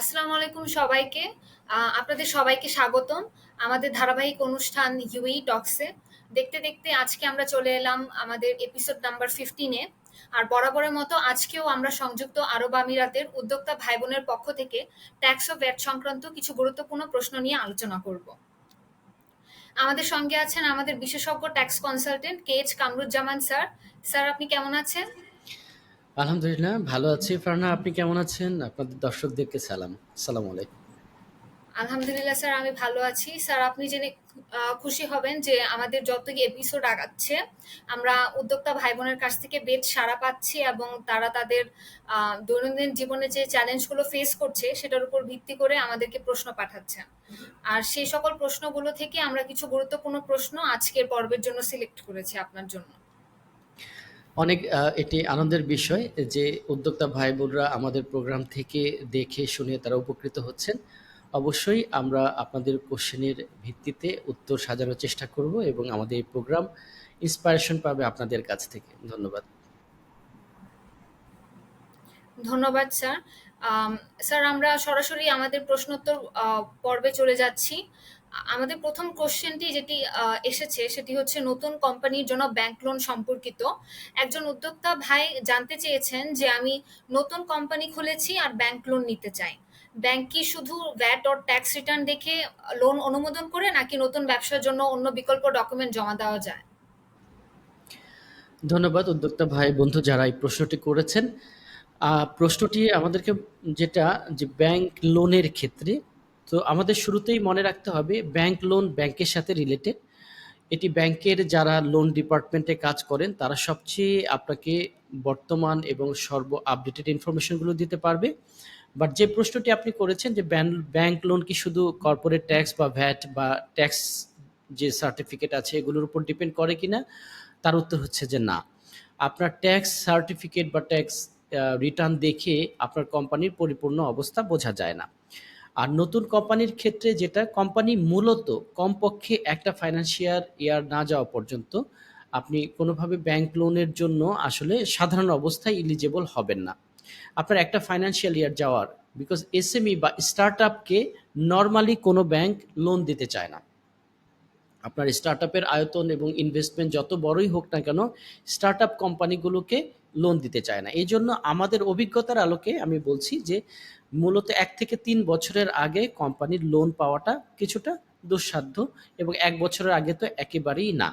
আসসালামু আলাইকুম সবাইকে। আপনাদের সবাইকে স্বাগতম আমাদের ধারাবাহিক অনুষ্ঠান UAE টক্সে। দেখতে, দেখতে আজকে আমরা চলে এলাম আমাদের এপিসোড নাম্বার ফিফটিনে আর বরাবরের মতো আজকেও আমরা সংযুক্ত আরব আমিরাতের উদ্যোক্তা ভাই-বোনের পক্ষ থেকে ট্যাক্স ও ভ্যাট সংক্রান্ত কিছু গুরুত্বপূর্ণ প্রশ্ন নিয়ে আলোচনা করব। আমাদের সঙ্গে আছেন আমাদের বিশেষজ্ঞ tax consultant K H Kamruzzaman sir. Sir আপনি কেমন আছেন? আলহামদুলিল্লাহ, ভালো আছি। ফারহানা, আপনি কেমন আছেন? আপনাদের দর্শকদেরকে সালাম। সালাম আলাইকুম। আলহামদুলিল্লাহ স্যার, আমি ভালো আছি। স্যার, আপনি জেনে খুশি হবেন যে আমাদের যত এপিসোড আগাচ্ছে, আমরা উদ্যোক্তা ভাই-বোনের কাছ থেকে বেশ সাড়া পাচ্ছি এবং তারা তাদের দৈনন্দিন জীবনে যে চ্যালেঞ্জগুলো ফেস করছে, সেটার উপর ভিত্তি করে আমাদেরকে প্রশ্ন পাঠাচ্ছেন। আর সেই সকল প্রশ্নগুলো থেকে আমরা কিছু গুরুত্বপূর্ণ প্রশ্ন আজকের পর্বের জন্য সিলেক্ট করেছি আপনার জন্য। অনেক এটি আনন্দের বিষয় যে উদ্যোক্তা ভাই-বোনরা আমাদের প্রোগ্রাম থেকে দেখে শুনে তারা উপকৃত হচ্ছেন। অবশ্যই আমরা আপনাদের কোশ্চেনের ভিত্তিতে উত্তর সাজানোর চেষ্টা করব এবং আমাদের এই প্রোগ্রাম ইন্সপায়ারেশন পাবে আপনাদের কাছ থেকে। ধন্যবাদ। ধন্যবাদ, স্যার। স্যার, আমরা সরাসরি আমাদের প্রশ্নোত্তর পর্বে চলে যাচ্ছি। আমাদের প্রথম কোয়েশ্চেনটি যেটি এসেছে সেটি হচ্ছে নতুন কোম্পানির জন্য ব্যাংক লোন সম্পর্কিত। একজন উদ্যোক্তা ভাই জানতে চেয়েছেন যে আমি নতুন কোম্পানি খুলেছি আর ব্যাংক লোন নিতে চাই। ব্যাংক কি শুধু ভ্যাট অর ট্যাক্স রিটার্ন দেখে লোন অনুমোদন করে, নাকি নতুন ব্যবসার জন্য অন্য বিকল্প ডকুমেন্ট জমা দেওয়া যায়? ধন্যবাদ উদ্যোক্তা ভাই বন্ধু, যারা এই প্রশ্নটি করেছেন। প্রশ্নটি আমাদেরকে যেটা যে ব্যাংক লোনের ক্ষেত্রে তো আমাদের শুরুতেই মনে রাখতে হবে ব্যাংক লোন ব্যাংকের সাথে রিলেটেড। এটি ব্যাংকের যারা লোন ডিপার্টমেন্টে কাজ করেন, তারা সবচেয়ে আপনাকে বর্তমান এবং সর্ব আপডেটেড ইনফরমেশনগুলো দিতে পারবে। বাট যে প্রশ্নটি আপনি করেছেন যে ব্যাংক লোন কি শুধু কর্পোরেট ট্যাক্স বা ভ্যাট বা ট্যাক্স যে সার্টিফিকেট আছে, এগুলোর উপর ডিপেন্ড করে কিনা? তার উত্তর হচ্ছে যে না। আপনার ট্যাক্স সার্টিফিকেট বা ট্যাক্স রিটার্ন দেখে আপনার কোম্পানির পরিপূর্ণ অবস্থা বোঝা যায় না। আর নতুন কোম্পানির ক্ষেত্রে যেটা, কোম্পানি মূলত কমপক্ষে একটা ফাইন্যান্সিয়াল ইয়ার না যাওয়া পর্যন্ত আপনি কোনোভাবে ব্যাংক লোনের জন্য আসলে সাধারণ অবস্থায় এলিজিবল হবেন না। আপনার একটা ফাইন্যান্সিয়াল ইয়ার যাওয়ার বিকজ এসএমই বা স্টার্টআপকে নর্মালি কোনো ব্যাংক লোন দিতে চায় না। আপনার স্টার্টআপের আয়তন এবং ইনভেস্টমেন্ট যত বড়ই হোক না কেন স্টার্টআপ কোম্পানিগুলোকে লোন দিতে চায় না। এজন্য আমাদের অভিজ্ঞতার আলোকে আমি বলছি যে মূলত এক থেকে তিন বছরের আগে কোম্পানির লোন পাওয়াটা কিছুটা দুঃসাধ্য এবং এক বছরের আগে তো একেবারেই না।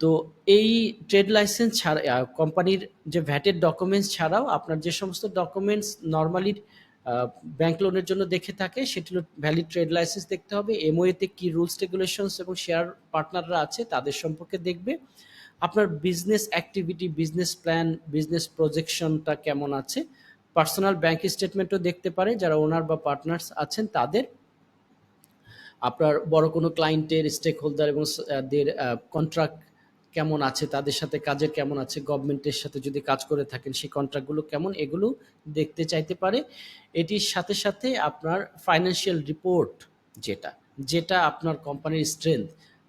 তো এই ট্রেড লাইসেন্স ছাড়া কোম্পানির যে ভ্যাটের ডকুমেন্টস ছাড়াও আপনার যে সমস্ত ডকুমেন্টস নর্মালি ব্যাংক লোনের জন্য দেখে থাকে সেটি ভ্যালিড ট্রেড লাইসেন্স দেখতে হবে। এমওএ তে কি রুলস রেগুলেশনস এবং শেয়ার পার্টনাররা আছে তাদের সম্পর্কে দেখবে। আপনার business activity, business plan, business প্রজেকশনটা কেমন আছে। পার্সোনাল ব্যাংক স্টেটমেন্টও দেখতে পারে যারা ওনার বা পার্টনার্স আছেন তাদের। আপনার বড় কোনো ক্লায়েন্টের স্টেক হোল্ডার এবং কন্ট্রাক্ট কেমন আছে, তাদের সাথে কাজের কেমন আছে, গভর্নমেন্টের সাথে যদি কাজ করে থাকেন সেই কন্ট্রাক্টগুলো কেমন এগুলো দেখতে চাইতে পারে। এটির সাথে, সাথে আপনার ফাইন্যান্সিয়াল রিপোর্ট যেটা, যেটা আপনার কোম্পানির স্ট্রেংথ,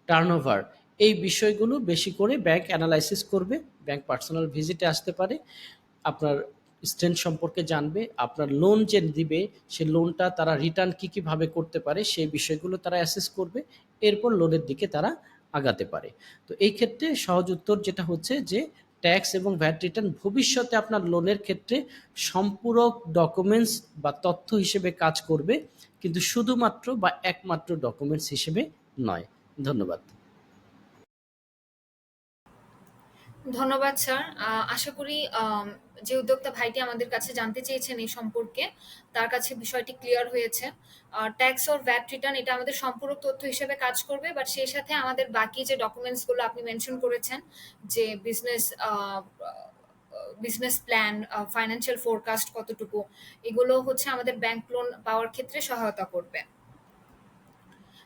টার্নওভার এই বিষয়গুলো বেশি করে ব্যাংক অ্যানালাইসিস করবে। ব্যাংক পার্সোনাল ভিজিটে আসতে পারে। আপনার স্ট্রেংথ সম্পর্কে জানবে। আপনার লোন যে দিবে সে লোনটা তারা রিটার্ন কি, কি ভাবে করতে পারে সেই বিষয়গুলো তারা অ্যাসেস করবে। এরপর লোনের দিকে তারা আগাতে পারে। তো এই ক্ষেত্রে সহজ উত্তর যেটা হচ্ছে যে ট্যাক্স এবং ভ্যাট রিটার্ন ভবিষ্যতে আপনার লোনের ক্ষেত্রে সম্পূরক ডকুমেন্টস বা তথ্য হিসেবে কাজ করবে। কিন্তু শুধুমাত্র বা একমাত্র ডকুমেন্টস হিসেবে নয়। ধন্যবাদ। ধন্যবাদ স্যার। আশা করি যে উদ্যোক্তা ভাইটি আমাদের কাছে জানতে চেয়েছেন এই সম্পর্কে তার কাছে বিষয়টি ক্লিয়ার হয়েছে। ট্যাক্স অর ভ্যাট রিটার্ন এটা আমাদের সম্পূরক তথ্য হিসেবে কাজ করবে। বাট সেই সাথে আমাদের বাকি যে ডকুমেন্টসগুলো আপনি মেনশন করেছেন যে business business plan, financial forecast কতটুকু এগুলো হচ্ছে আমাদের ব্যাংক লোন পাওয়ার ক্ষেত্রে সহায়তা করবে।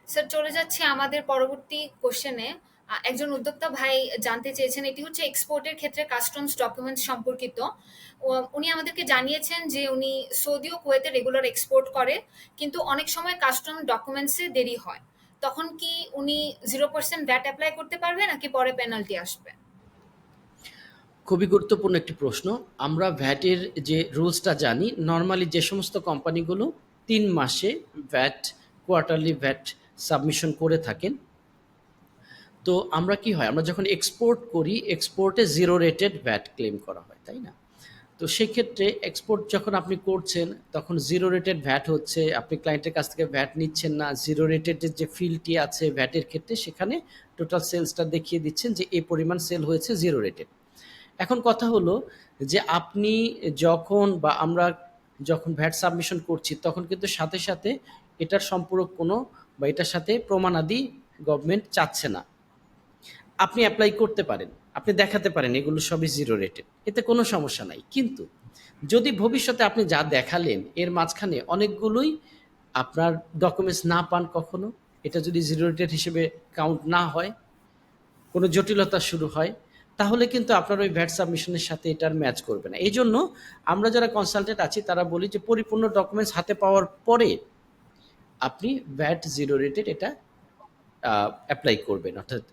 স্যার চলে যাচ্ছি আমাদের পরবর্তী কোয়েশ্চেনে। একজন উদ্যোক্তা ভাই জানতে চেয়েছেন, এটি হচ্ছে এক্সপোর্টের ক্ষেত্রে কাস্টমস ডকুমেন্টস সম্পর্কিত। উনি আমাদেরকে জানিয়েছেন যে উনি সৌদি ও কুয়েতে রেগুলার এক্সপোর্ট করে। কিন্তু অনেক সময় কাস্টম ডকুমেন্টসে দেরি হয়। তখন কি উনি জিরো পার্সেন্ট ভ্যাট অ্যাপ্লাই করতে পারবে, নাকি পরে পেনাল্টি আসবে? খুবই গুরুত্বপূর্ণ একটি প্রশ্ন। আমরা ভ্যাটের যে রুলসটা জানি নর্মালি যে সমস্ত কোম্পানিগুলো তিন মাসে ভ্যাট কোয়ার্টারলি ভ্যাট সাবমিশন করে থাকেন তো আমরা কি হয়, আমরা যখন এক্সপোর্ট করি এক্সপোর্টে জিরো রেটেড ভ্যাট ক্লেম করা হয়, তাই না? তো সেক্ষেত্রে এক্সপোর্ট যখন আপনি করছেন, তখন জিরো রেটেড ভ্যাট হচ্ছে, আপনি ক্লায়েন্টের কাছ থেকে ভ্যাট নিচ্ছেন না জিরো রেটেড যে ফিলটি আছে ভ্যাটের ক্ষেত্রে সেখানে টোটাল সেলসটা দেখিয়ে দিচ্ছেন যে এই পরিমাণ সেল হয়েছে জিরো রেটেড এখন কথা হলো যে আপনি যখন বা আমরা যখন ভ্যাট সাবমিশন করছি, তখন কিন্তু সাথে সাথে এটার সম্পূরক কোনো বা এটার সাথে প্রমাণাদি গভর্নমেন্ট চাচ্ছে না। আপনি অ্যাপ্লাই করতে পারেন, আপনি দেখাতে পারেন, এগুলো সবই জিরো রেটেড এতে কোনো সমস্যা নাই। কিন্তু যদি ভবিষ্যতে আপনি যা দেখালেন, এর মাঝখানে অনেকগুলোই আপনার ডকুমেন্টস না পান কখনো, এটা যদি জিরো রেটেড হিসেবে কাউন্ট না হয়, কোনো জটিলতা শুরু হয়, তাহলে কিন্তু আপনার ওই ভ্যাট সাবমিশনের সাথে এটার ম্যাচ করবে না। এই জন্য আমরা যারা কনসালটেন্ট আছি, তারা বলি যে পরিপূর্ণ ডকুমেন্টস হাতে পাওয়ার পরে আপনি ভ্যাট জিরো রেটেড এটা অ্যাপ্লাই করবেন। অর্থাৎ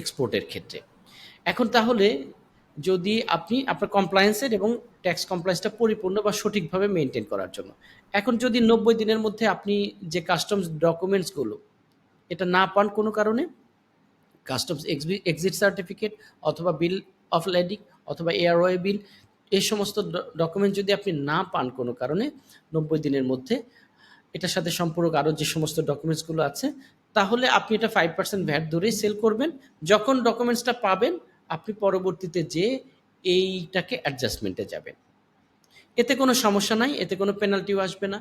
এক্সপোর্টের ক্ষেত্রে। এখন তাহলে যদি আপনি আপনার কমপ্লায়েন্সের এবং ট্যাক্স কমপ্লায়েন্সটা পরিপূর্ণ বা সঠিকভাবে মেনটেন করার জন্য। এখন যদি নব্বই দিনের মধ্যে আপনি যে কাস্টমস ডকুমেন্টসগুলো এটা না পান কোনো কারণে কাস্টমস এক্সিট সার্টিফিকেট অথবা বিল অফ ল্যাডিং অথবা এয়ারওয়ে বিল এই সমস্ত ডকুমেন্ট যদি আপনি না পান কোনো কারণে, নব্বই দিনের মধ্যে, এটার সাথে সম্পর্ক আরও যে সমস্ত ডকুমেন্টসগুলো আছে তাহলে আপনি এটা ফাইভ পার্সেন্ট ভ্যাট ধরেই সেল করবেন। যখন ডকুমেন্টসটা পাবেন, আপনি পরবর্তীতে যে এইটাকে অ্যাডজাস্টমেন্টে যাবেন। এতে কোনো সমস্যা নাই, এতে কোনো পেনাল্টিও আসবে না।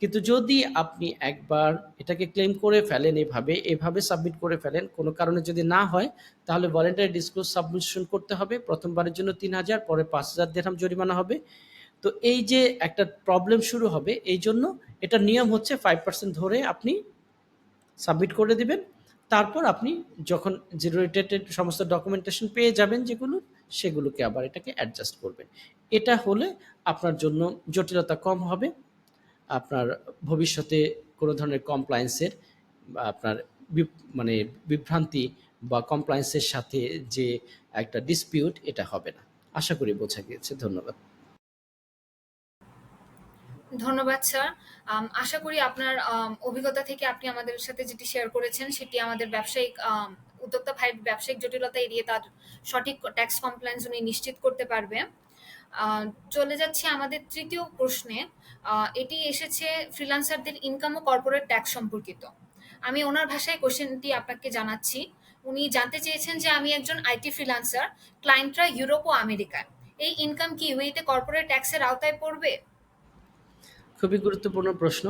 কিন্তু যদি আপনি একবার এটাকে ক্লেম করে ফেলেন এভাবে এভাবে সাবমিট করে ফেলেন, কোনো কারণে যদি না হয়, তাহলে ভলেন্টারি ডিসক্লোজ সাবমিশন করতে হবে। প্রথমবারের জন্য তিন হাজার, পরে পাঁচ হাজার দেড়হাম জরিমানা হবে। তো এই যে একটা প্রবলেম শুরু হবে, এই জন্য এটা নিয়ম হচ্ছে ফাইভ পার্সেন্ট ধরে আপনি সাবমিট করে দিবেন। তারপর আপনি যখন জিরো রেটেড সমস্ত ডকুমেন্টেশন পেয়ে যাবেন যেগুলো, সেগুলোকে আবার এটাকে অ্যাডজাস্ট করবেন। এটা হলে আপনার জন্য জটিলতা কম হবে। আপনার ভবিষ্যতে কোনো ধরনের কমপ্লায়েন্সের আপনার মানে বিভ্রান্তি বা কমপ্লায়েন্সের সাথে যে একটা ডিসপিউট এটা হবে না। আশা করি বোঝা গিয়েছে। ধন্যবাদ। ধন্যবাদ স্যার আশা করি আপনার অভিজ্ঞতা থেকে আপনি আমাদের সাথে যেটি শেয়ার করেছেন, সেটি আমাদের ব্যবসায়িক উদ্যোক্তা ভাই ব্যবসায়িক জটিলতা এড়িয়ে তার সঠিক ট্যাক্স কমপ্লায়েন্স উনি নিশ্চিত করতে পারবে। চলে যাচ্ছি আমাদের তৃতীয় প্রশ্নে। এটি এসেছে ফ্রিল্যান্সারদের ইনকাম ও কর্পোরেট ট্যাক্স সম্পর্কিত। আমি ওনার ভাষায় কোশ্চেনটি আপনাকে জানাচ্ছি। উনি জানতে চেয়েছেন যে আমি একজন আইটি ফ্রিল্যান্সার ক্লায়েন্টরা ইউরোপ ও আমেরিকায়। এই ইনকাম কি ইউএইতে কর্পোরেট ট্যাক্সের আওতায় পড়বে? খুবই গুরুত্বপূর্ণ প্রশ্ন।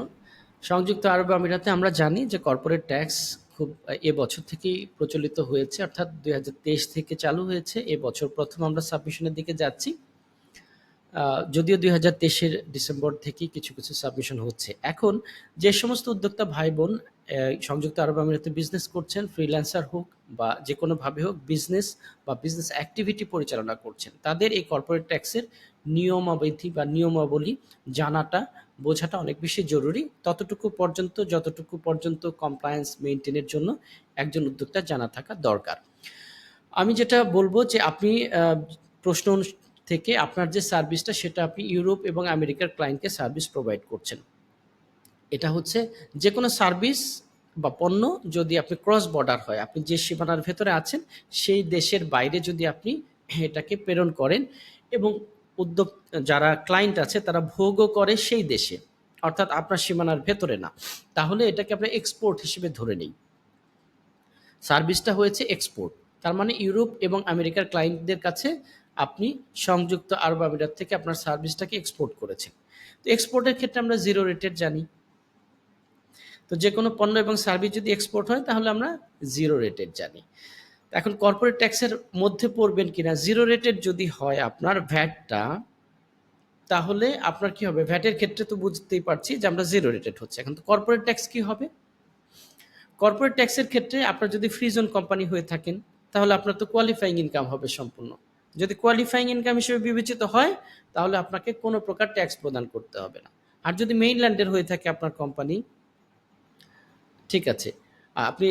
সংযুক্ত আরব আমিরাতে আমরা জানি যে কর্পোরেট ট্যাক্স খুব, এ বছর থেকেই প্রচলিত হয়েছে, অর্থাৎ দুই হাজার তেইশ থেকে চালু হয়েছে। এ বছর প্রথম আমরা সাবমিশনের দিকে যাচ্ছি। যদিও দুই হাজার তেইশের ডিসেম্বর থেকে কিছু কিছু সাবমিশন হচ্ছে। এখন যে সমস্ত উদ্যোক্তা ভাই বোন সংযুক্ত আরব আমিরাতে বিজনেস করছেন ফ্রিল্যান্সার হোক বা যে কোনোভাবে হোক বিজনেস বা বিজনেস অ্যাক্টিভিটি পরিচালনা করছেন। তাদের এই কর্পোরেট ট্যাক্সের নিয়মাবধি বা নিয়মাবলী জানাটা, বোঝাটা অনেক বেশি জরুরি। ততটুকু পর্যন্ত, যতটুকু পর্যন্ত কমপ্লায়েন্স মেনটেনের জন্য একজন উদ্যোক্তা জানা থাকা দরকার। আমি যেটা বলব যে আপনি প্রশ্ন থেকে আপনার যে সার্ভিসটা সেটা আপনি ইউরোপ এবং আমেরিকার ক্লায়েন্টকে সার্ভিস প্রোভাইড করছেন। এটা হচ্ছে যে কোনো সার্ভিস বা পণ্য যদি আপনি ক্রস বর্ডার হয়, আপনি যে সীমানার ভেতরে আছেন, সেই দেশের বাইরে যদি আপনি এটাকে প্রেরণ করেন এবং উদ্যোগ, যারা ক্লায়েন্ট আছে, তারা ভোগও করে সেই দেশে, অর্থাৎ আপনার সীমানার ভেতরে না। তাহলে এটাকে আমরা এক্সপোর্ট হিসেবে ধরে নিই। সার্ভিসটা হয়েছে এক্সপোর্ট তার মানে ইউরোপ এবং আমেরিকার ক্লায়েন্টদের কাছে আপনি সংযুক্ত আরব আমিরাত থেকে আপনার সার্ভিসটাকে এক্সপোর্ট করেছেন। তো এক্সপোর্টের ক্ষেত্রে আমরা জিরো রেটেড জানি। তো যে কোনো পণ্য এবং সার্ভিস যদি এক্সপোর্ট হয়, তাহলে আমরা জিরো রেটেড জানি। এখন কর্পোরেট ট্যাক্সের মধ্যে পড়বেন কিনা? জিরো রেটেড যদি হয় আপনার ভ্যাটটা তাহলে আপনার কি হবে? ভ্যাটের ক্ষেত্রে তো বুঝতেই পারছি যে আমরা জিরো রেটেড হচ্ছে। এখন তো কর্পোরেট ট্যাক্স কি হবে? কর্পোরেট ট্যাক্সের ক্ষেত্রে আপনার যদি ফ্রি জোন কোম্পানি হয়ে থাকেন, তাহলে আপনার তো কোয়ালিফাইং ইনকাম হবে সম্পূর্ণ। যদি কোয়ালিফাইং ইনকাম হিসেবে বিবেচিত হয়, তাহলে আপনাকে কোনো প্রকার ট্যাক্স প্রদান করতে হবে না। আর যদি মেইনল্যান্ডের হয়ে থাকে আপনার কোম্পানি ঠিক আছে। আপনি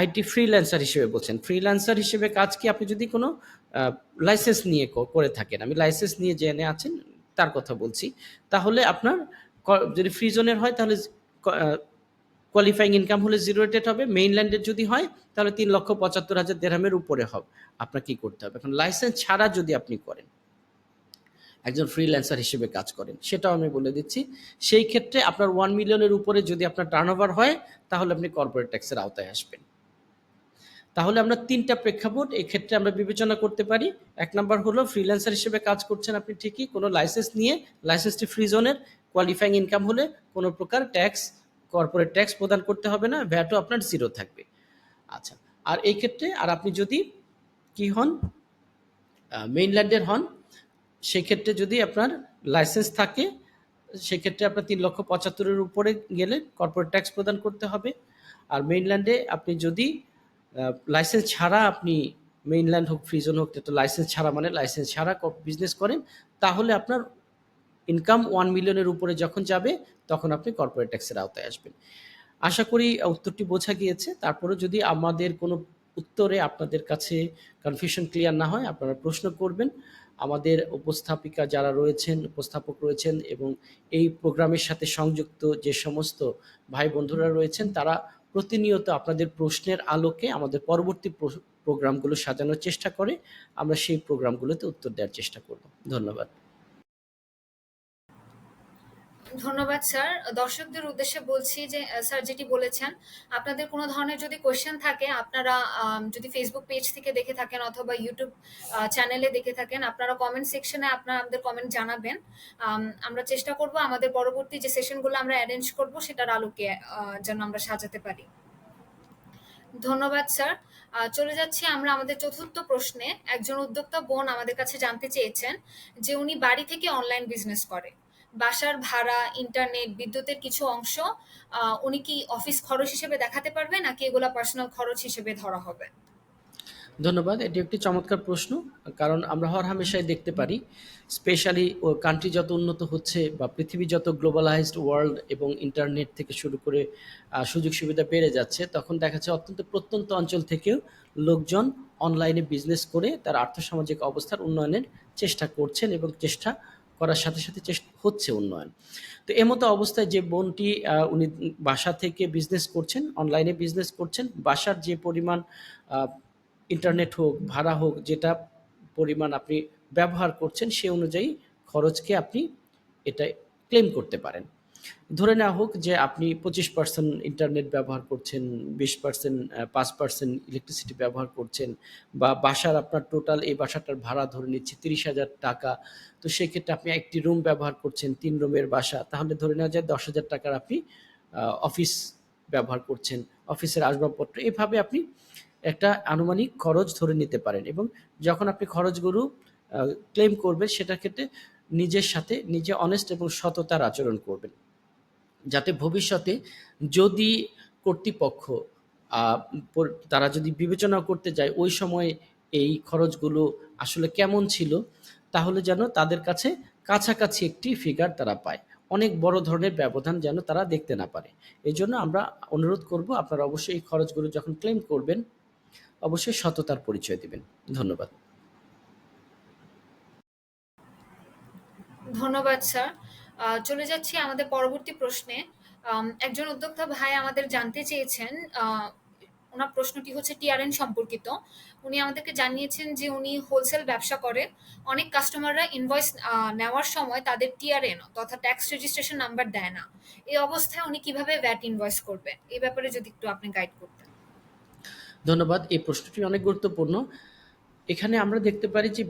আইটি ফ্রিল্যান্সার হিসেবে বলছেন। ফ্রিল্যান্সার হিসেবে কাজ কি আপনি যদি কোনো লাইসেন্স নিয়ে করে থাকেন, আমি লাইসেন্স নিয়ে জেনে আছেন, তার কথা বলছি। তাহলে আপনার যদি ফ্রি জোনের হয়, তাহলে কোয়ালিফাইং ইনকাম হলে জিরো রেটেড হবে মেইনল্যান্ডের যদি হয়, তাহলে তিন লক্ষ পঁচাত্তর হাজার দেড়হামের উপরে হবে। আপনার কি করতে হবে? এখন লাইসেন্স ছাড়া যদি আপনি করেন একজন ফ্রিল্যান্সার হিসেবে কাজ করেন। সেটাও আমি বলে দিচ্ছি। সেই ক্ষেত্রে আপনার ওয়ান মিলিয়নের উপরে যদি আপনার টার্ন হয়, তাহলে আপনি কর্পোরেট ট্যাক্সের আওতায় আসবেন। তাহলে আমরা তিনটা প্রেক্ষাপট এই ক্ষেত্রে আমরা বিবেচনা করতে পারি। এক নম্বর হলো ফ্রিল্যান্সার হিসেবে কাজ করছেন আপনি ঠিকই, কোনো লাইসেন্স নিয়ে লাইসেন্সটি ফ্রি জোনের কোয়ালিফাইং ইনকাম হলে কোনো প্রকার ট্যাক্স কর্পোরেট ট্যাক্স প্রদান করতে হবে না ভ্যাটও আপনার জিরো থাকবে। আচ্ছা আর এই ক্ষেত্রে, আর আপনি যদি কি হন মেইনল্যান্ডের হন সেক্ষেত্রে যদি আপনার লাইসেন্স থাকে, সেক্ষেত্রে আপনার তিন লক্ষ পঁচাত্তরের উপরে গেলে কর্পোরেট ট্যাক্স প্রদান করতে হবে। আর মেইনল্যান্ডে আপনি যদি লাইসেন্স ছাড়া আপনি মেইনল্যান্ড হোক ফ্রিজন হোক এটা লাইসেন্স ছাড়া মানে লাইসেন্স ছাড়া বিজনেস করেন, তাহলে আপনার ইনকাম ওয়ান মিলিয়নের উপরে যখন যাবে, তখন আপনি কর্পোরেট ট্যাক্সের আওতায় আসবেন। আশা করি উত্তরটি বোঝা গিয়েছে। তারপরে যদি আমাদের কোনো উত্তরে আপনাদের কাছে কনফিউশন ক্লিয়ার না হয়, আপনারা প্রশ্ন করবেন। আমাদের উপস্থাপিকা যারা রয়েছেন, উপস্থাপক রয়েছেন এবং এই প্রোগ্রামের সাথে সংযুক্ত যে সমস্ত ভাই বন্ধুরা রয়েছেন, তারা প্রতিনিয়ত আপনাদের প্রশ্নের আলোকে আমাদের পরবর্তী প্রো- প্রোগ্রামগুলো সাজানোর চেষ্টা করে। আমরা সেই প্রোগ্রামগুলোতে উত্তর দেওয়ার চেষ্টা করব। ধন্যবাদ। ধন্যবাদ, স্যার। দর্শকদের উদ্দেশ্যে বলছি যে স্যার যেটি বলেছেন, আপনাদের কোনো ধরনের যদি কোয়েশ্চেন থাকে, আপনারা যদি ফেসবুক পেজ থেকে দেখে থাকেন অথবা ইউটিউব চ্যানেলে দেখে থাকেন, আপনারা কমেন্ট সেকশনে আপনারা আমাদের কমেন্ট জানাবেন। আমরা চেষ্টা করব আমাদের পরবর্তী যে সেশনগুলো আমরা অ্যারেঞ্জ করব, সেটার আলোকে যেন আমরা সাজাতে পারি। ধন্যবাদ, স্যার। চলে যাচ্ছি আমরা আমাদের চতুর্থ প্রশ্নে। একজন উদ্যোক্তা বোন আমাদের কাছে জানতে চেয়েছেন যে, উনি বাড়ি থেকে অনলাইন বিজনেস করে। বাসার ভাড়া ইন্টারনেট বিদ্যুতের কিছু অংশ উনি কি অফিস খরচ হিসেবে দেখাতে পারবে নাকি এগুলা পার্সোনাল খরচ হিসেবে ধরা হবে? ধন্যবাদ, এটি একটি চমৎকার প্রশ্ন, কারণ আমরা হর হামেশাই দেখতে পারি স্পেশালি ও কান্ট্রি যত উন্নত হচ্ছে বা পৃথিবী যত গ্লোবালাইজড ওয়ার্ল্ড এবং ইন্টারনেট থেকে শুরু করে সুযোগ সুবিধা বেড়ে যাচ্ছে, তখন দেখা যাচ্ছে অত্যন্ত প্রত্যন্ত অঞ্চল থেকেও লোকজন অনলাইনে বিজনেস করে তার আর্থসামাজিক অবস্থার উন্নয়নের চেষ্টা করছেন এবং চেষ্টা করার সাথে সাথে চেষ্টা হচ্ছে উন্নয়ন। তো এমতো অবস্থায় যে বোনটি উনি বাসা থেকে বিজনেস করছেন অনলাইনে বিজনেস করছেন, বাসার যে পরিমাণ ইন্টারনেট হোক, ভাড়া হোক, যেটা পরিমাণ আপনি ব্যবহার করছেন, সে অনুযায়ী খরচকে আপনি এটা ক্লেম করতে পারেন। ধরে নেওয়া হোক যে আপনি পঁচিশ পার্সেন্ট ইন্টারনেট ব্যবহার করছেন, বিশ পার্সেন্ট পাঁচ পার্সেন্ট ইলেকট্রিসিটি ব্যবহার করছেন বা বাসার আপনার টোটাল এই বাসাটার ভাড়া ধরে নিচ্ছে তিরিশ হাজার টাকা, তো সেক্ষেত্রে আপনি একটি রুম ব্যবহার করছেন, তিন রুমের বাসা, তাহলে ধরে নেওয়া যায় দশ হাজার টাকার আপনি অফিস ব্যবহার করছেন অফিসের আসবাবপত্র, এভাবে আপনি একটা আনুমানিক খরচ ধরে নিতে পারেন এবং যখন আপনি খরচগুলো ক্লেম করবেন সেটার ক্ষেত্রে নিজের সাথে নিজে অনেস্ট এবং সততার আচরণ করবেন। যাতে ভবিষ্যতে যদি কর্তৃপক্ষ তারা যদি বিবেচনা করতে যায় ওই সময় এই খরচগুলো আসলে কেমন ছিল, তাহলে যেন তাদের কাছে কাছাকাছি একটি ফিগার তারা পায়। অনেক বড় ধরনের ব্যবধান যেন তারা দেখতে না পারে। এই জন্য আমরা অনুরোধ করব, আপনারা অবশ্যই এই খরচগুলো যখন ক্লেম করবেন, অবশ্যই সততার পরিচয় দিবেন। ধন্যবাদ। ধন্যবাদ, স্যার। চলে যাচ্ছি আমাদের পরবর্তী প্রশ্নে। একজন উদ্যোক্তা ভাই আমাদের জানতে চেয়েছেন ওনার প্রশ্নটি হচ্ছে টিআরএন সম্পর্কিত। উনি আমাদেরকে জানিয়েছেন যে উনি হোলসেল ব্যবসা করে। অনেক কাস্টমাররা ইনভয়েস নেওয়ার সময় তাদের টিআরএন তথা ট্যাক্স রেজিস্ট্রেশন নাম্বার দেয় না। এই অবস্থায় উনি কীভাবে ভ্যাট ইনভয়েস করবে এই ব্যাপারে যদি একটু আপনি গাইড করতেন। ধন্যবাদ, এই প্রশ্নটি অনেক গুরুত্বপূর্ণ। এখানে আমরা দেখতে পারি যে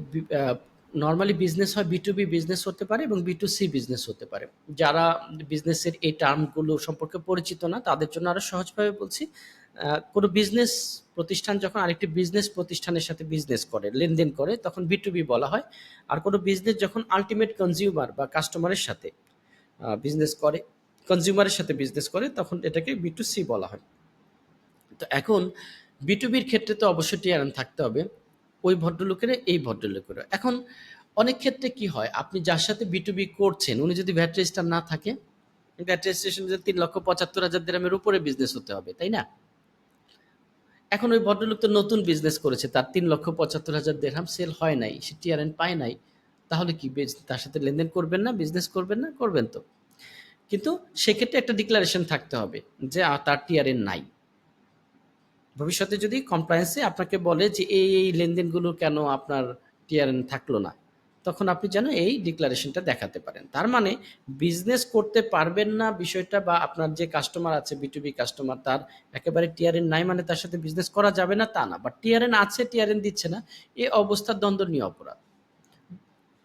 নর্মালি বিজনেস হয় বি টু বি বিজনেস হতে পারে এবং বি টু সি বিজনেস হতে পারে। যারা বিজনেসের এই টার্মগুলো সম্পর্কে পরিচিত না, তাদের জন্য আরও সহজভাবে বলছি কোনো বিজনেস প্রতিষ্ঠান যখন আরেকটি বিজনেস প্রতিষ্ঠানের সাথে বিজনেস করে, লেনদেন করে, তখন বি টু বি বলা হয়। আর কোনো বিজনেস যখন আলটিমেট কনজিউমার বা কাস্টমারের সাথে বিজনেস করে কনজিউমারের সাথে বিজনেস করে, তখন এটাকে বি টু সি বলা হয়। তো এখন বিটুবির ক্ষেত্রে তো অবশ্যই টিআরএন থাকতে হবে। ওই ভদ্রলোকের, এই ভদ্রলোকের। এখন অনেক ক্ষেত্রে কি হয়, আপনি যার সাথে বিটুবি করছেন, উনি যদি ভ্যাট রেজিস্টার না থাকে, ভ্যাট রেজিস্ট্রেশন যদি তিন লক্ষ পঁচাত্তর হাজার দেরামের উপরে বিজনেস হতে হবে, তাই না? এখন ওই ভদ্রলোক তো নতুন বিজনেস করেছে, তার তিন লক্ষ পঁচাত্তর হাজার দেড়হাম সেল হয় নাই, সে টিআরএন পায় নাই, তাহলে কি তার সাথে লেনদেন করবেন না বিজনেস করবেন না, করবেন তো। কিন্তু সেক্ষেত্রে একটা ডিক্লারেশন থাকতে হবে যে তার টিআরএন নাই। ভবিষ্যতে যদি কমপ্লায়েন্সে আপনাকে বলে যে এই, এই লেনদেনগুলো কেন আপনার টিআরএন থাকল না? তখন আপনি যেন এই ডিক্লারেশনটা দেখাতে পারেন। তার মানে বিজনেস করতে পারবেন না বিষয়টা বা আপনার যে কাস্টমার আছে B2B কাস্টমার তার একেবারে টিআরএন নাই মানে তার সাথে বিজনেস করা যাবে না তা না। বা টিআরএন আছে, টিআরএন দিচ্ছে না। এ অবস্থার দ্বন্দ্বনীয় অপরাধ।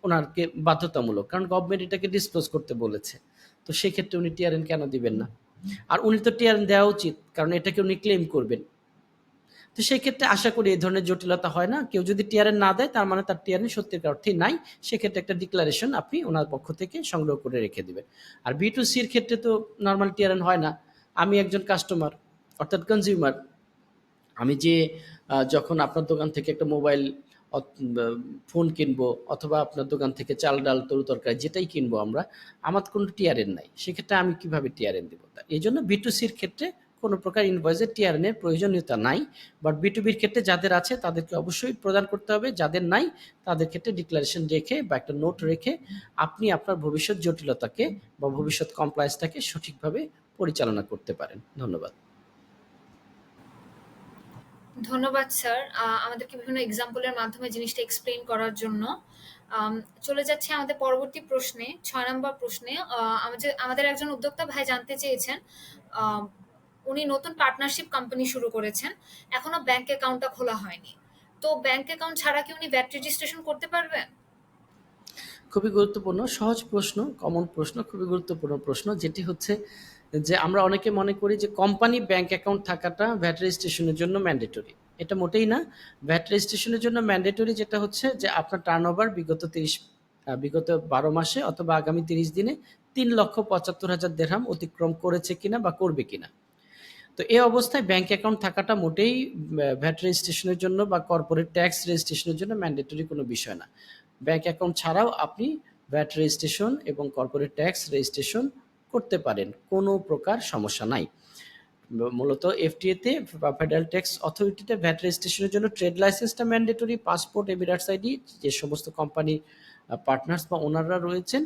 ওনারকে বাধ্যতামূলক। কারণ গভর্নমেন্ট এটাকে ডিসক্লোজ করতে বলেছে। তো সেক্ষেত্রে উনি টিআরএন কেন দিবেন না? আর উনি তো টিআরএন দেওয়া উচিত। কারণ এটাকে উনি ক্লেম করবেন। তো সেই ক্ষেত্রে আশা করি এই ধরনের জটিলতা হয় না। কেউ যদি টিআরএন না দেয় তার মানে তার টিআরএন সত্যিকার অর্থে নাই। সেক্ষেত্রে একটা ডিক্লারেশন আপনি ওনার পক্ষ থেকে সংগ্রহ করে রেখে দিবেন। আর B2C এর ক্ষেত্রে তো নরমাল টিআরএন হয় না। আমি একজন কাস্টমার অর্থাৎ কনজিউমার। আমি যে যখন আপনার দোকান থেকে একটা মোবাইল ফোন কিনবো অথবা আপনার দোকান থেকে চাল, ডাল, তরু তরকারি যেটাই কিনবো আমরা, আমার কোনো টিআরএন নাই। সেক্ষেত্রে আমি কীভাবে টিআরএন দিব? এজন্য B2C এর ক্ষেত্রে কোনো প্রকার ইনভয়েসে টিআরএন এর প্রয়োজনীয়তা নাই। বাট B2B এর ক্ষেত্রে যাদের আছে তাদেরকে অবশ্যই প্রদান করতে হবে। যাদের নাই তাদের ক্ষেত্রে ডিক্লারেশন রেখে বা একটা নোট রেখে আপনি আপনার ভবিষ্যৎ জটিলতাকে বা ভবিষ্যৎ কমপ্লায়েন্সটাকে সঠিকভাবে পরিচালনা করতে পারেন। ধন্যবাদ। ধন্যবাদ স্যার। আমাদেরকে বিভিন্ন এক্সাম্পলের মাধ্যমে জিনিসটা এক্সপ্লেইন করার জন্য। চলে যাচ্ছে আমাদের পরবর্তী প্রশ্নে। ছয় নম্বর প্রশ্নে। আ আমাজে আমাদের একজন উদ্যোক্তা ভাই জানতে চেয়েছেন, উনি নতুন পার্টনারশিপ কোম্পানি শুরু করেছেন। এখনও ব্যাংক অ্যাকাউন্টটা খোলা হয়নি। তো ব্যাংক অ্যাকাউন্ট ছাড়া কি উনি ভ্যাট রেজিস্ট্রেশন করতে পারবেন? খুবই গুরুত্বপূর্ণ সহজ প্রশ্ন, কমন প্রশ্ন, খুবই গুরুত্বপূর্ণ প্রশ্ন। যেটি হচ্ছে যে আমরা অনেকে মনে করি যে কোম্পানি ব্যাংক অ্যাকাউন্ট থাকাটা ভ্যাট রেজিস্ট্রেশনের জন্য ম্যান্ডেটরি। এটা মোটেই না। ভ্যাট রেজিস্ট্রেশনের জন্য ম্যান্ডেটরি যেটা হচ্ছে যে আপনার টার্নওভার বিগত তিরিশ বিগত ১২ মাসে অথবা আগামী ৩০ দিনে ৩,৭৫,০০০ দিরহাম অতিক্রম করেছে কিনা বা করবে কিনা। তো এ অবস্থায় ব্যাংক অ্যাকাউন্ট থাকাটা মোটেই ভ্যাট রেজিস্ট্রেশনের জন্য বা কর্পোরেট ট্যাক্স রেজিস্ট্রেশনের জন্য ম্যান্ডেটরি কোনো বিষয় না। ব্যাংক অ্যাকাউন্ট ছাড়াও আপনি ভ্যাট রেজিস্ট্রেশন এবং কর্পোরেট ট্যাক্স রেজিস্ট্রেশন করতে পারেন। কোনো প্রকার সমস্যা নাই। মূলত এফটিএতে বা ফেডারেল ট্যাক্স অথরিটিতে ভ্যাট রেজিস্ট্রেশনের জন্য ট্রেড লাইসেন্সটা ম্যান্ডেটরি, পাসপোর্ট, এমিরেটস আইডি যে সমস্ত কোম্পানির আ পার্টনার্স বা ওনাররা রয়েছেন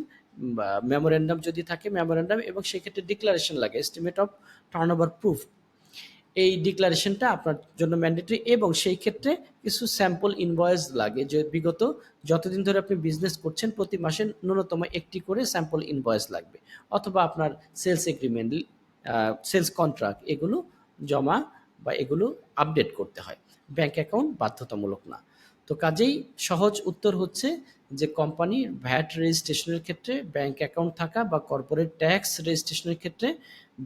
মেমোরেন্ডাম যদি থাকে মেমোরেন্ডাম এবং সেক্ষেত্রে ডিক্লারেশন লাগে এস্টিমেট অফ টার্নওভার প্রুফ। এই ডিক্লারেশনটা আপনার জন্য ম্যান্ডেটরি এবং সেই ক্ষেত্রে কিছু স্যাম্পল ইনভয়েস লাগে যে বিগত যতদিন ধরে আপনি বিজনেস করছেন প্রতি মাসে ন্যূনতম একটি করে স্যাম্পল ইনভয়েস লাগবে। অথবা আপনার সেলস এগ্রিমেন্ট, সেলস কন্ট্রাক্ট এগুলো জমা বা এগুলো আপডেট করতে হয়। ব্যাংক অ্যাকাউন্ট বাধ্যতামূলক না। তো কাজেই সহজ উত্তর হচ্ছে যে কোম্পানির ভ্যাট রেজিস্ট্রেশনের ক্ষেত্রে ব্যাংক অ্যাকাউন্ট থাকা বা কর্পোরেট ট্যাক্স রেজিস্ট্রেশনের ক্ষেত্রে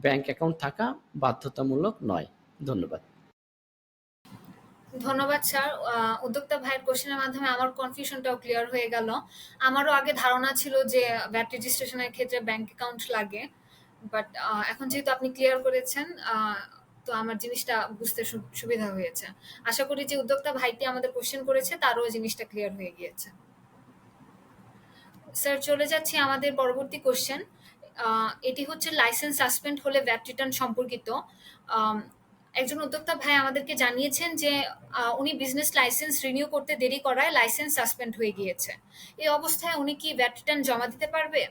ব্যাংক অ্যাকাউন্ট থাকা বাধ্যতামূলক নয়। ধন্যবাদ। ধন্যবাদ, স্যার। উদ্যোক্তা ভাইয়ের কোয়েশ্চেন এর মাধ্যমে আমার কনফিউশনটাও ক্লিয়ার হয়ে গেল। আমারও আগে ধারণা ছিল যে ব্যাট রেজিস্ট্রেশন এর ক্ষেত্রে ব্যাংক অ্যাকাউন্ট লাগে। বাট এখন যেহেতু আপনি ক্লিয়ার করেছেন তো আমার জিনিসটা বুঝতে সুবিধা হয়েছে। আশা করি যে উদ্যোক্তা ভাইটি আমাদের কোয়েশ্চেন করেছে, তারও জিনিসটা ক্লিয়ার হয়ে গিয়েছে। স্যার চলে যাচ্ছি আমাদের পরবর্তী কোয়েশ্চেন। এটি হচ্ছে লাইসেন্স সাসপেন্ড হলে ভ্যাট রিটার্ন সম্পর্কিত। একজন উদ্যোক্তা ভাই আমাদেরকে জানিয়েছেন যে উনি বিজনেস লাইসেন্স রিনিউ করতে দেরি করায় লাইসেন্স সাসপেন্ড হয়ে গিয়েছে। এই অবস্থায় উনি কি ভ্যাট রিটার্ন জমা দিতে পারবে?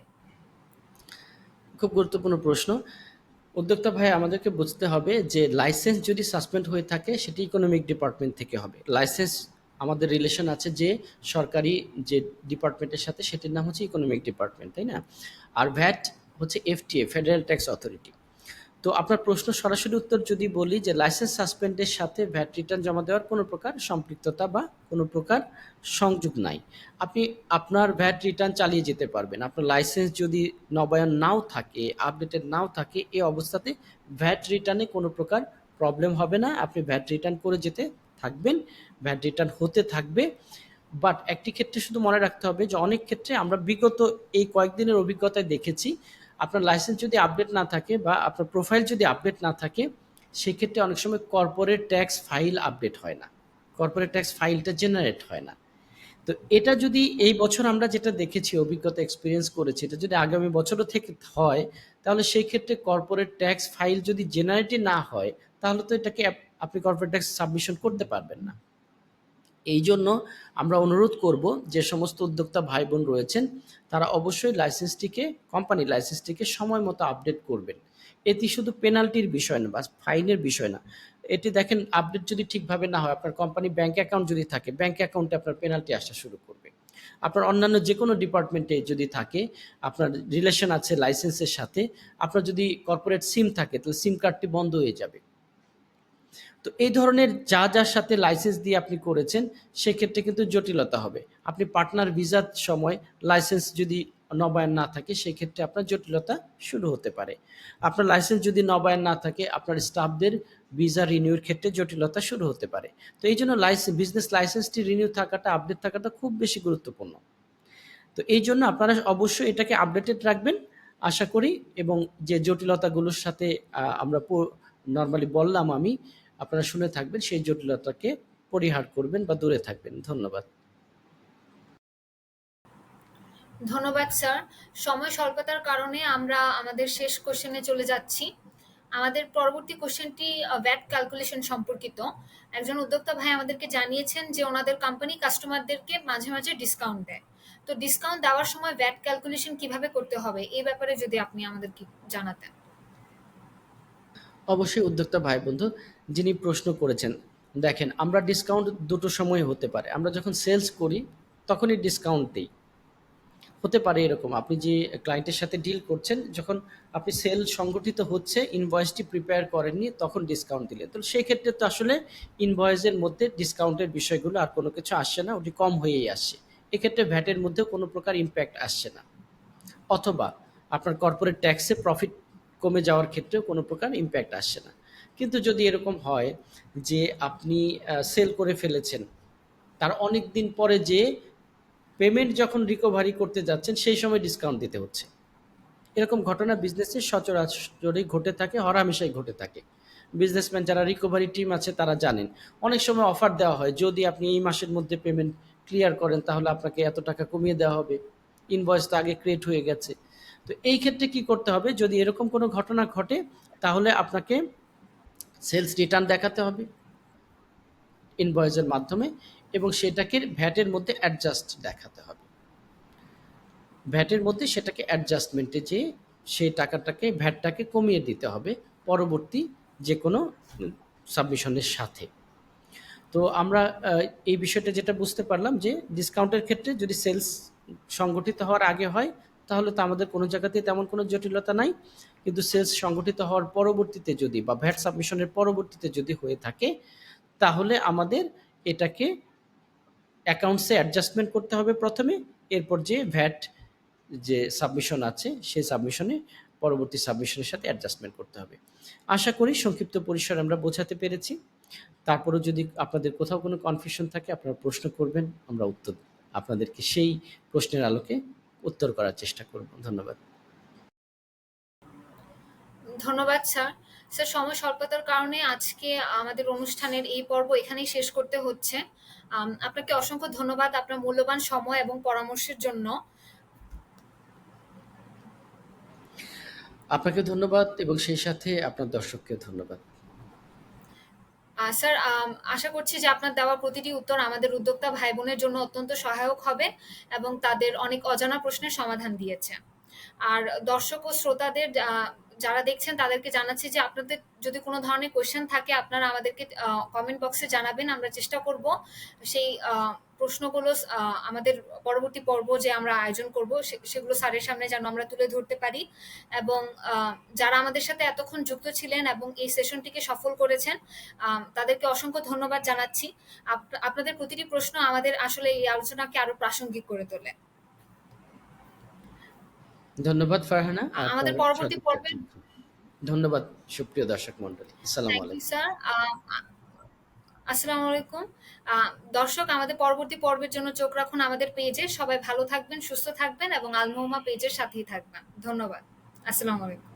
খুব গুরুত্বপূর্ণ প্রশ্ন। উদ্যোক্তা ভাই আমাদেরকে বুঝতে হবে যে লাইসেন্স যদি সাসপেন্ড হয়ে থাকে সেটি ইকোনমিক ডিপার্টমেন্ট থেকে হবে। লাইসেন্স আমাদের রিলেশন আছে যে সরকারি যে ডিপার্টমেন্টের সাথে সেটির নাম হচ্ছে ইকোনমিক ডিপার্টমেন্ট, তাই না? আর ভ্যাট হচ্ছে এফটিএ ফেডারেল ট্যাক্স অথরিটি। তো আপনার প্রশ্ন সরাসরি উত্তর যদি বলি যে লাইসেন্স সাসপেন্ডের সাথে ভ্যাট রিটার্ন জমা দেওয়ার কোনো প্রকার সম্পৃক্ততা বা কোনো প্রকার সংযোগ নাই। আপনি আপনার ভ্যাট রিটার্ন চালিয়ে যেতে পারবেন। আপনার লাইসেন্স যদি নবায়ন নাও থাকে, আপডেটেড নাও থাকে এ অবস্থাতে ভ্যাট রিটার্নে কোনো প্রকার প্রবলেম হবে না। আপনি ভ্যাট রিটার্ন করে যেতে থাকবেন। ভ্যাট রিটার্ন হতে থাকবে। বাট একটি ক্ষেত্রে শুধু মনে রাখতে হবে যে অনেক ক্ষেত্রে আমরা বিগত এই কয়েকদিনের অভিজ্ঞতায় দেখেছি আপনার লাইসেন্স যদি আপডেট না থাকে বা আপনার প্রোফাইল যদি আপডেট না থাকে, সেক্ষেত্রে অনেক সময় কর্পোরেট ট্যাক্স ফাইল আপডেট হয় না। কর্পোরেট ট্যাক্স ফাইলটা জেনারেট হয় না। তো এটা যদি এই বছর আমরা যেটা দেখেছি, অভিজ্ঞতা এক্সপিরিয়েন্স করেছি, এটা যদি আগামী বছরও থেকে হয়, তাহলে সেই ক্ষেত্রে কর্পোরেট ট্যাক্স ফাইল যদি জেনারেটই না হয়, তাহলে তো এটাকে আপনি কর্পোরেট ট্যাক্স সাবমিশন করতে পারবেন না। এই জন্য আমরা অনুরোধ করব যে সমস্ত উদ্যোক্তা ভাই বোন রয়েছেন, তারা অবশ্যই লাইসেন্সটিকে কোম্পানি লাইসেন্সটিকে সময় মতো আপডেট করবেন। এটি শুধু পেনাল্টির বিষয় না, বা ফাইনের বিষয় না। এটি দেখেন, আপডেট যদি ঠিকভাবে না হয়, আপনার কোম্পানি ব্যাংক অ্যাকাউন্ট যদি থাকে, ব্যাংক অ্যাকাউন্টে আপনার পেনাল্টি আসা শুরু করবে। আপনার অন্যান্য যে কোনো ডিপার্টমেন্টে যদি থাকে, আপনার রিলেশন আছে লাইসেন্সের সাথে, আপনার যদি কর্পোরেট সিম থাকে, তাহলে সিম কার্ডটি বন্ধ হয়ে যাবে। তো এই ধরনের যা যার সাথে লাইসেন্স দিয়ে আপনি করেছেন, সেক্ষেত্রে কিন্তু জটিলতা হবে। আপনি পার্টনার ভিসার সময় লাইসেন্স যদি নবায়ন না থাকে, সেক্ষেত্রে আপনার জটিলতা শুরু হতে পারে। আপনার লাইসেন্স যদি নবায়ন না থাকে, আপনার স্টাফদের ভিসা রিনিউর ক্ষেত্রে জটিলতা শুরু হতে পারে। তো এই জন্য লাইসেন্স বিজনেস লাইসেন্সটি রিনিউ থাকাটা আপডেট থাকাটা খুব বেশি গুরুত্বপূর্ণ। তো এই জন্য আপনারা অবশ্যই এটাকে আপডেটেড রাখবেন, আশা করি, এবং যে জটিলতাগুলোর সাথে আমরা নর্মালি বললাম আমি আপনারা শুনে থাকবেন সেই জটিলতাকে পরিহার করবেন বা দূরে থাকবেন। ধন্যবাদ। ধন্যবাদ স্যার। সময় স্বল্পতার কারণে আমরা আমাদের শেষ কোশ্চেনে চলে যাচ্ছি। আমাদের পরবর্তী কোশ্চেনটি ভ্যাট ক্যালকুলেশন সম্পর্কিত। একজন উদ্যোক্তা ভাই আমাদেরকে জানিয়েছেন যে ওনাদের কোম্পানি কাস্টমারদেরকে মাঝে মাঝে ডিসকাউন্ট দেয়। তো ডিসকাউন্ট দেওয়ার সময় ভ্যাট ক্যালকুলেশন কীভাবে করতে হবে এই ব্যাপারে যদি আপনি আমাদেরকে জানাতেন। অবশ্যই উদ্যোক্তা ভাই বন্ধু যিনি প্রশ্ন করেছেন, দেখেন আমরা ডিসকাউন্ট দুটো সময় হতে পারে। আমরা যখন সেলস করি, তখনই ডিসকাউন্ট দিই। হতে পারে এরকম। আপনি যে ক্লায়েন্টের সাথে ডিল করছেন, যখন আপনি সেল সংগঠিত হচ্ছে ইনভয়েসটি প্রিপেয়ার করেননি, তখন ডিসকাউন্ট দিলে তো সেই ক্ষেত্রে তো আসলে ইনভয়েসের মধ্যে ডিসকাউন্টের বিষয়গুলো আর কোনো কিছু আসছে না, ওটি কম হয়েই আসছে। এক্ষেত্রে ভ্যাটের মধ্যে কোনো প্রকার ইম্প্যাক্ট আসছে না। অথবা আপনার কর্পোরেট ট্যাক্সে প্রফিট কমে যাওয়ার ক্ষেত্রেও কোনো প্রকার ইম্প্যাক্ট আসছে না। কিন্তু যদি এরকম হয় যে আপনি সেল করে ফেলেছেন, তার অনেক দিন পরে যে পেমেন্ট যখন রিকভারি করতে যাচ্ছেন, সেই সময় ডিসকাউন্ট দিতে হচ্ছে। এরকম ঘটনা বিজনেসে সচরাচরই ঘটে থাকে হরামেশাই ঘটে থাকে। বিজনেসম্যান যারা রিকভারি টিম আছে, তারা জানেন। অনেক সময় অফার দেওয়া হয়, যদি আপনি এই মাসের মধ্যে পেমেন্ট ক্লিয়ার করেন, তাহলে আপনাকে এত টাকা কমিয়ে দেওয়া হবে। ইনভয়েস তো আগে ক্রিয়েট হয়ে গেছে। তো এই ক্ষেত্রে কি করতে হবে? যদি এরকম কোনো ঘটনা ঘটে, তাহলে আপনাকে সেলস রিটার্ন দেখাতে হবে ইনভয়েসের মাধ্যমে এবং সেটাকে ভ্যাটের মধ্যে অ্যাডজাস্ট দেখাতে হবে। ভ্যাটের মধ্যে সেটাকে অ্যাডজাস্টমেন্টে যে সেই টাকাটাকে, ভ্যাটটাকে কমিয়ে দিতে হবে পরবর্তী যে কোনো সাবমিশনের সাথে। তো আমরা এই বিষয়টা যেটা বুঝতে পারলাম যে ডিসকাউন্টের ক্ষেত্রে যদি সেলস সংগঠিত হওয়ার আগে হয়, তাহলে তো আমাদের কোনো জায়গাতেই তেমন কোনো জটিলতা নাই। কিন্তু সেলস সংগঠিত হওয়ার পরবর্তীতে যদি বা ভ্যাট সাবমিশনের পরবর্তীতে যদি হয়ে থাকে, তাহলে আমাদের এটাকে অ্যাকাউন্টসে অ্যাডজাস্টমেন্ট করতে হবে প্রথমে। এরপর যে ভ্যাট যে সাবমিশন আছে, সেই সাবমিশনে, পরবর্তী সাবমিশনের সাথে অ্যাডজাস্টমেন্ট করতে হবে। আশা করি সংক্ষিপ্ত পরিসর আমরা বোঝাতে পেরেছি। তারপরেও যদি আপনাদের কোথাও কোনো কনফিউশন থাকে, আপনারা প্রশ্ন করবেন, আমরা উত্তর আপনাদেরকে সেই প্রশ্নের আলোকে উত্তর করার চেষ্টা করব। ধন্যবাদ। ধন্যবাদ স্যার। স্যার সময় স্বল্পতার কারণে আজকে আমাদের অনুষ্ঠানের এই পর্ব এখানেই শেষ করতে হচ্ছে। আপনাকে অসংখ্য ধন্যবাদ আপনার মূল্যবান সময় এবং পরামর্শের জন্য। আপনাকে ধন্যবাদ এবং সেই সাথে আপনার দর্শককে ধন্যবাদ। স্যার আশা করছি যে আপনার দেওয়া প্রতিটি উত্তর আমাদের উদ্যোক্তা ভাই বোনের জন্য অত্যন্ত সহায়ক হবে এবং তাদের অনেক অজানা প্রশ্নের সমাধান দিয়েছে। আর দর্শক ও শ্রোতাদের যারা দেখছেন তাদেরকে জানাচ্ছি যে আপনাদের যদি কোনো ধরনের কোয়েশ্চেন থাকে, আপনারা আমাদেরকে কমেন্ট বক্সে জানাবেন, আমরা চেষ্টা করব সেই প্রশ্নগুলো আমাদের পরবর্তী পর্ব যে আমরা আয়োজন করব সেগুলো স্যারের সামনে যেন আমরা তুলে ধরতে পারি। এবং যারা আমাদের সাথে এতক্ষণ যুক্ত ছিলেন এবং এই সেশনটিকে সফল করেছেন তাদেরকে অসংখ্য ধন্যবাদ জানাচ্ছি। আপ- আপনাদের প্রতিটি প্রশ্ন আমাদের আসলে এই আলোচনাকে আরও প্রাসঙ্গিক করে তোলে। ধন্যবাদ ফারহানা। আমাদের পরবর্তী পর্বে- ধন্যবাদ সুপ্রিয় দর্শক মন্ডলী আসসালামু আলাইকুম। স্যার আসসালামু আলাইকুম। দর্শক আমাদের পরবর্তী পর্বের জন্য চোখ রাখুন আমাদের পেজে। সবাই ভালো থাকবেন সুস্থ থাকবেন এবং আলমোহমা পেজের সাথেই থাকবেন। ধন্যবাদ। আসসালামু আলাইকুম।